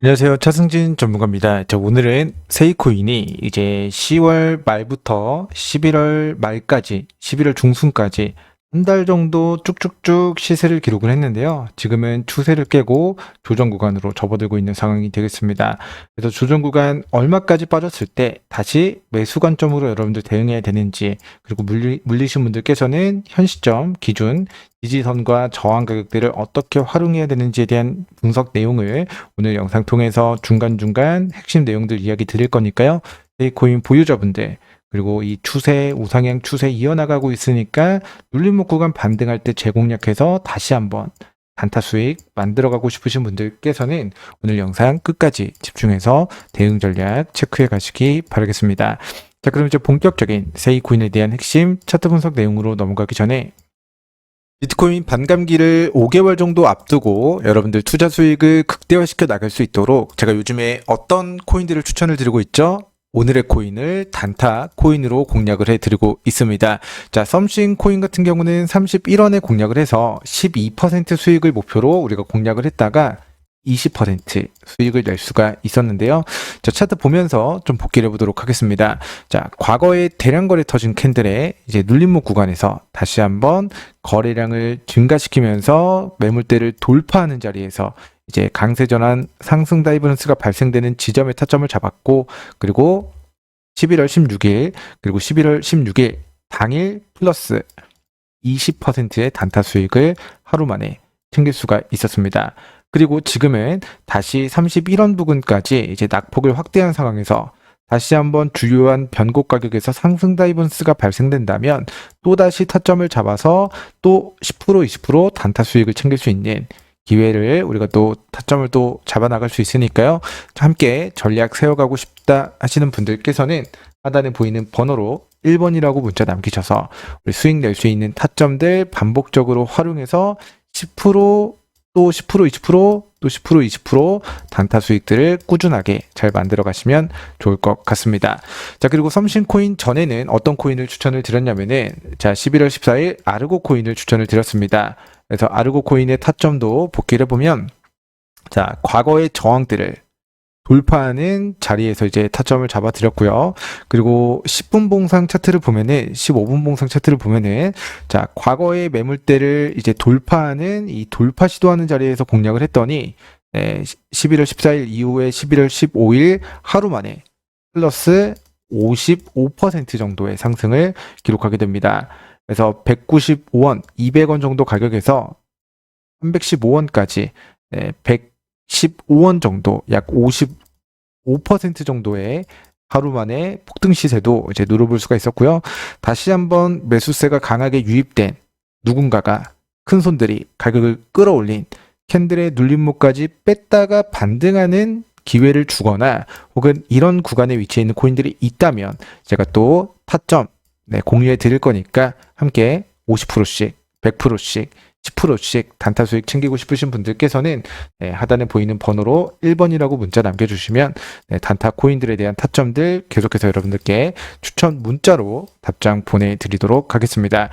안녕하세요. 차승진 전문가입니다. 자, 오늘은 세이코인이 이제 10월 말부터 11월 말까지, 11월 중순까지 한 달 정도 쭉쭉쭉 시세를 기록을 했는데요. 지금은 추세를 깨고 조정 구간으로 접어들고 있는 상황이 되겠습니다. 그래서 조정 구간 얼마까지 빠졌을 때 다시 매수 관점으로 여러분들 대응해야 되는지, 그리고 물리, 물리신 분들께서는 현 시점 기준 지지선과 저항 가격대를 어떻게 활용해야 되는지에 대한 분석 내용을 오늘 영상 통해서 중간중간 핵심 내용들 이야기 드릴 거니까요. 세이코인 보유자분들 그리고 이 추세 우상향 추세 이어나가고 있으니까 눌림목 구간 반등할 때 재공략해서 다시 한번 단타 수익 만들어가고 싶으신 분들께서는 오늘 영상 끝까지 집중해서 대응 전략 체크해 가시기 바라겠습니다. 자, 그럼 이제 본격적인 세이 코인에 대한 핵심 차트 분석 내용으로 넘어가기 전에 비트코인 반감기를 5개월 정도 앞두고 여러분들 투자 수익을 극대화시켜 나갈 수 있도록 제가 요즘에 어떤 코인들을 추천을 드리고 있죠? 오늘의 코인을 단타 코인으로 공략을 해드리고 있습니다. 자, 썸씽 코인 같은 경우는 31원에 공략을 해서 12% 수익을 목표로 우리가 공략을 했다가 20% 수익을 낼 수가 있었는데요. 자, 차트 보면서 좀 복기를 해보도록 하겠습니다. 자, 과거에 대량 거래 터진 캔들의 이제 눌림목 구간에서 다시 한번 거래량을 증가시키면서 매물대를 돌파하는 자리에서 이제 강세 전환 상승 다이버런스가 발생되는 지점의 타점을 잡았고 그리고 11월 16일 그리고 11월 16일 당일 플러스 20%의 단타 수익을 하루 만에 챙길 수가 있었습니다. 그리고 지금은 다시 31원 부근까지 이제 낙폭을 확대한 상황에서 다시 한번 주요한 변곡 가격에서 상승 다이버런스가 발생된다면 또다시 타점을 잡아서 또 10% 20% 단타 수익을 챙길 수 있는 기회를 우리가 또 타점을 또 잡아나갈 수 있으니까요. 함께 전략 세워가고 싶다 하시는 분들께서는 하단에 보이는 번호로 1번이라고 문자 남기셔서 우리 수익 낼 수 있는 타점들 반복적으로 활용해서 10%, 또 10%, 20%, 또 10%, 20% 단타 수익들을 꾸준하게 잘 만들어 가시면 좋을 것 같습니다. 자, 그리고 썸신코인 전에는 어떤 코인을 추천을 드렸냐면은 자, 11월 14일 아르고 코인을 추천을 드렸습니다. 그래서 아르고 코인의 타점도 복귀를 해보면 자, 과거의 저항들을 돌파하는 자리에서 이제 타점을 잡아 드렸고요. 그리고 10분 봉상 차트를 보면은 15분 봉상 차트를 보면은 자, 과거의 매물대를 이제 돌파하는 이 돌파 시도하는 자리에서 공략을 했더니 에, 11월 14일 이후에 11월 15일 하루 만에 플러스 55% 정도의 상승을 기록하게 됩니다. 그래서 195원, 200원 정도 가격에서 315원까지 115원 정도, 약 55% 정도의 하루 만에 폭등 시세도 이제 누려볼 수가 있었고요. 다시 한번 매수세가 강하게 유입된 누군가가 큰 손들이 가격을 끌어올린 캔들의 눌림목까지 뺐다가 반등하는 기회를 주거나 혹은 이런 구간에 위치해 있는 코인들이 있다면 제가 또 타점 네, 공유해 드릴 거니까 함께 50%씩, 100%씩, 10%씩 단타 수익 챙기고 싶으신 분들께서는 네, 하단에 보이는 번호로 1번이라고 문자 남겨주시면 네, 단타 코인들에 대한 타점들 계속해서 여러분들께 추천 문자로 답장 보내드리도록 하겠습니다.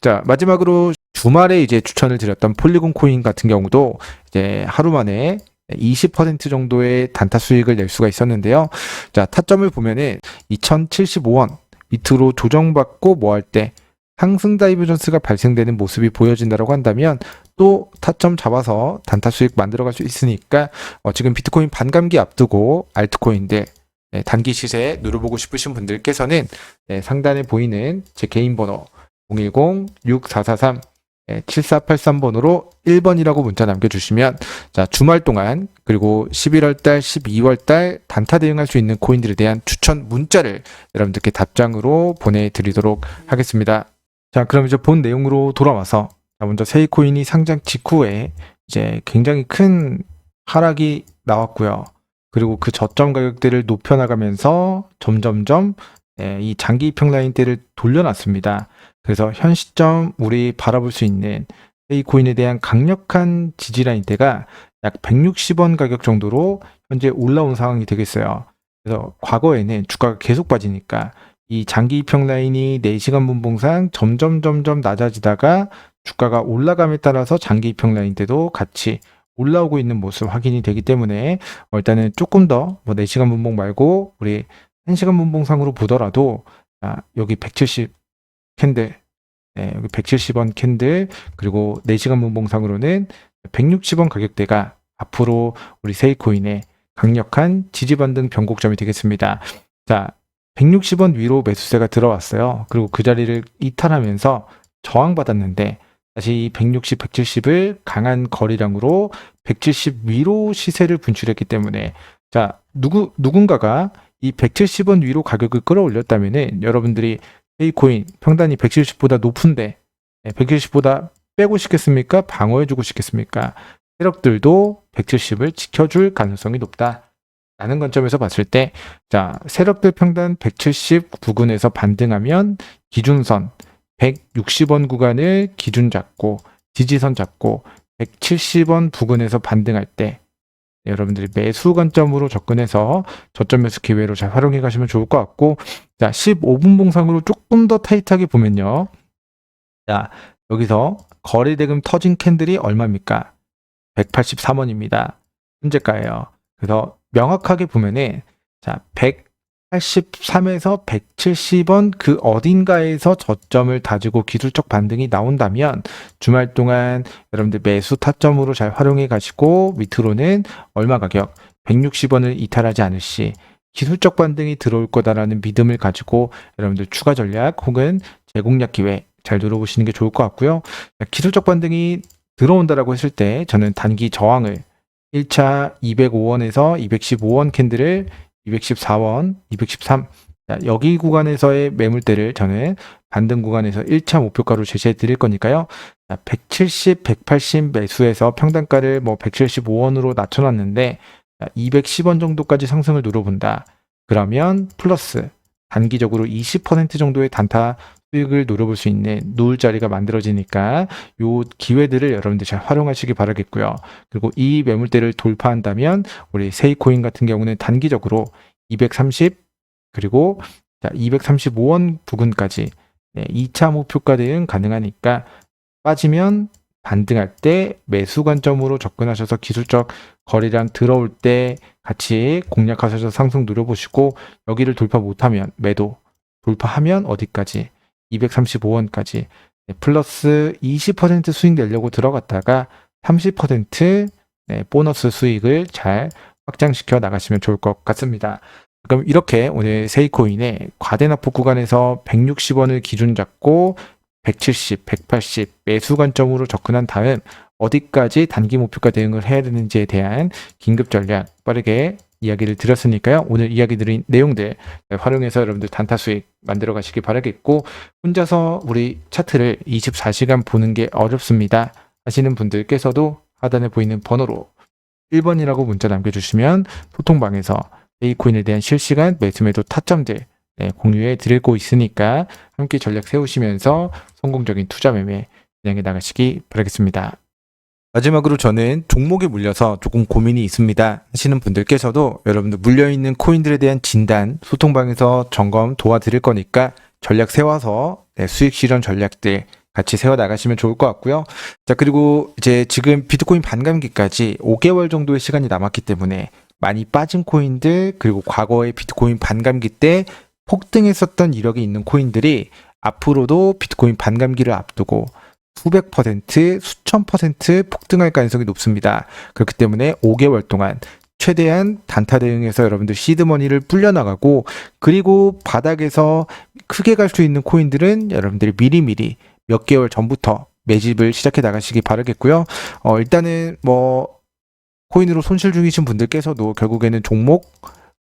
자 마지막으로 주말에 이제 추천을 드렸던 폴리곤 코인 같은 경우도 이제 하루 만에 20% 정도의 단타 수익을 낼 수가 있었는데요. 자 타점을 보면은 2075원 밑으로 조정받고 뭐 할 때 상승 다이버전스가 발생되는 모습이 보여진다고 한다면 또 타점 잡아서 단타 수익 만들어갈 수 있으니까 어, 지금 비트코인 반감기 앞두고 알트코인들 네, 단기 시세 누려보고 싶으신 분들께서는 네, 상단에 보이는 제 개인 번호 010-6443 7483번으로 1번이라고 문자 남겨주시면 자 주말 동안 그리고 11월달, 12월달 단타 대응할 수 있는 코인들에 대한 추천 문자를 여러분들께 답장으로 보내드리도록 하겠습니다. 자 그럼 이제 본 내용으로 돌아와서 자, 먼저 세이코인이 상장 직후에 이제 굉장히 큰 하락이 나왔고요. 그리고 그 저점 가격대를 높여나가면서 점점점 예, 이 장기 평 라인 대를 돌려놨습니다. 그래서 현 시점 우리 바라볼 수 있는 이 코인에 대한 강력한 지지 라인 대가 약 160원 가격 정도로 현재 올라온 상황이 되겠어요. 그래서 과거에는 주가가 계속 빠지니까 이 장기 입형 라인이 4시간 분봉상 점점 점점 낮아지다가 주가가 올라감에 따라서 장기 입형 라인 때도 같이 올라오고 있는 모습 확인이 되기 때문에 어, 일단은 조금 더뭐 4시간 분봉 말고 우리 1시간 분봉상으로 보더라도 아, 여기 170 캔들 네, 여기 170원 캔들 그리고 4시간 분봉상으로는 160원 가격대가 앞으로 우리 세이코인의 강력한 지지 반등 변곡점이 되겠습니다. 자, 160원 위로 매수세가 들어왔어요. 그리고 그 자리를 이탈하면서 저항받았는데 다시 160, 170을 강한 거래량으로 170 위로 시세를 분출했기 때문에 자, 누구 누군가가 이 170원 위로 가격을 끌어올렸다면은 여러분들이 세이코인 평단이 170보다 높은데 170보다 빼고 싶겠습니까? 방어해주고 싶겠습니까? 세력들도 170을 지켜줄 가능성이 높다. 라는 관점에서 봤을 때, 자, 세력들 평단 170 부근에서 반등하면 기준선 160원 구간을 기준 잡고, 지지선 잡고, 170원 부근에서 반등할 때, 네, 여러분들이 매수 관점으로 접근해서 저점 매수 기회로 잘 활용해 가시면 좋을 것 같고, 자, 15분 봉상으로 조금 더 타이트하게 보면요. 자, 여기서 거래대금 터진 캔들이 얼마입니까? 183원입니다. 현재가예요. 그래서 명확하게 보면은 자, 183에서 170원 그 어딘가에서 저점을 다지고 기술적 반등이 나온다면 주말 동안 여러분들 매수 타점으로 잘 활용해 가시고 밑으로는 얼마 가격 160원을 이탈하지 않을 시 기술적 반등이 들어올 거다라는 믿음을 가지고 여러분들 추가 전략 혹은 재공략 기회 잘 눌러보시는 게 좋을 것 같고요. 기술적 반등이 들어온다라고 했을 때 저는 단기 저항을 1차 205원에서 215원 캔들을 214원, 213 자, 여기 구간에서의 매물대를 저는 반등 구간에서 1차 목표가로 제시해 드릴 거니까요. 자, 170, 180 매수해서 평단가를 뭐 175원으로 낮춰놨는데 210원 정도까지 상승을 누려본다. 그러면 플러스 단기적으로 20% 정도의 단타 수익을 노려볼 수 있는 누울 자리가 만들어지니까 요 기회들을 여러분들 잘 활용하시기 바라겠고요. 그리고 이 매물대를 돌파한다면 우리 세이코인 같은 경우는 단기적으로 230 그리고 자, 235원 부근까지 네, 2차 목표가 대응 가능하니까 빠지면 반등할 때 매수 관점으로 접근하셔서 기술적 거래량 들어올 때 같이 공략하셔서 상승 누려보시고 여기를 돌파 못하면 매도 돌파하면 어디까지 235원까지 플러스 20% 수익 내려고 들어갔다가 30% 네, 보너스 수익을 잘 확장시켜 나가시면 좋을 것 같습니다. 그럼 이렇게 오늘 세이코인의 과대납폭 구간에서 160원을 기준 잡고 170, 180 매수 관점으로 접근한 다음 어디까지 단기 목표가 대응을 해야 되는지에 대한 긴급 전략 빠르게 이야기를 드렸으니까요. 오늘 이야기 드린 내용들 활용해서 여러분들 단타 수익 만들어 가시기 바라겠고 혼자서 우리 차트를 24시간 보는 게 어렵습니다. 하시는 분들께서도 하단에 보이는 번호로 1번이라고 문자 남겨주시면 소통방에서 A코인에 대한 실시간 매수매도 타점들 네, 공유해 드리고 있으니까 함께 전략 세우시면서 성공적인 투자 매매 진행해 나가시기 바라겠습니다. 마지막으로 저는 종목에 물려서 조금 고민이 있습니다 하시는 분들께서도 여러분들 물려있는 코인들에 대한 진단 소통방에서 점검 도와드릴 거니까 전략 세워서 네, 수익 실현 전략들 같이 세워 나가시면 좋을 것 같고요. 자 그리고 이제 지금 비트코인 반감기까지 5개월 정도의 시간이 남았기 때문에 많이 빠진 코인들 그리고 과거의 비트코인 반감기 때 폭등했었던 이력이 있는 코인들이 앞으로도 비트코인 반감기를 앞두고 수백 퍼센트, 수천 퍼센트 폭등할 가능성이 높습니다. 그렇기 때문에 5개월 동안 최대한 단타 대응해서 여러분들 시드머니를 불려나가고 그리고 바닥에서 크게 갈 수 있는 코인들은 여러분들이 미리미리 몇 개월 전부터 매집을 시작해 나가시기 바라겠고요. 어, 일단은 뭐 코인으로 손실 중이신 분들께서도 결국에는 종목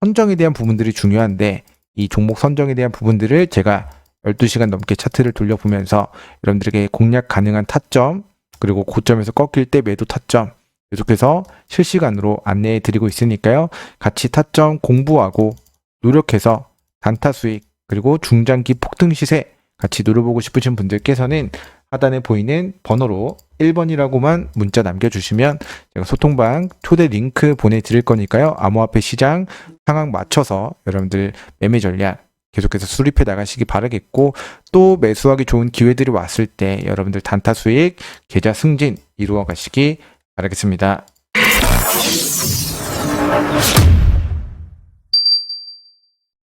선정에 대한 부분들이 중요한데 이 종목 선정에 대한 부분들을 제가 12시간 넘게 차트를 돌려보면서 여러분들에게 공략 가능한 타점 그리고 고점에서 꺾일 때 매도 타점 계속해서 실시간으로 안내해 드리고 있으니까요. 같이 타점 공부하고 노력해서 단타 수익 그리고 중장기 폭등 시세 같이 노려보고 싶으신 분들께서는 하단에 보이는 번호로 1번이라고만 문자 남겨주시면 제가 소통방 초대 링크 보내드릴 거니까요. 암호화폐 시장 상황 맞춰서 여러분들 매매 전략 계속해서 수립해 나가시기 바라겠고 또 매수하기 좋은 기회들이 왔을 때 여러분들 단타 수익, 계좌 승진 이루어 가시기 바라겠습니다.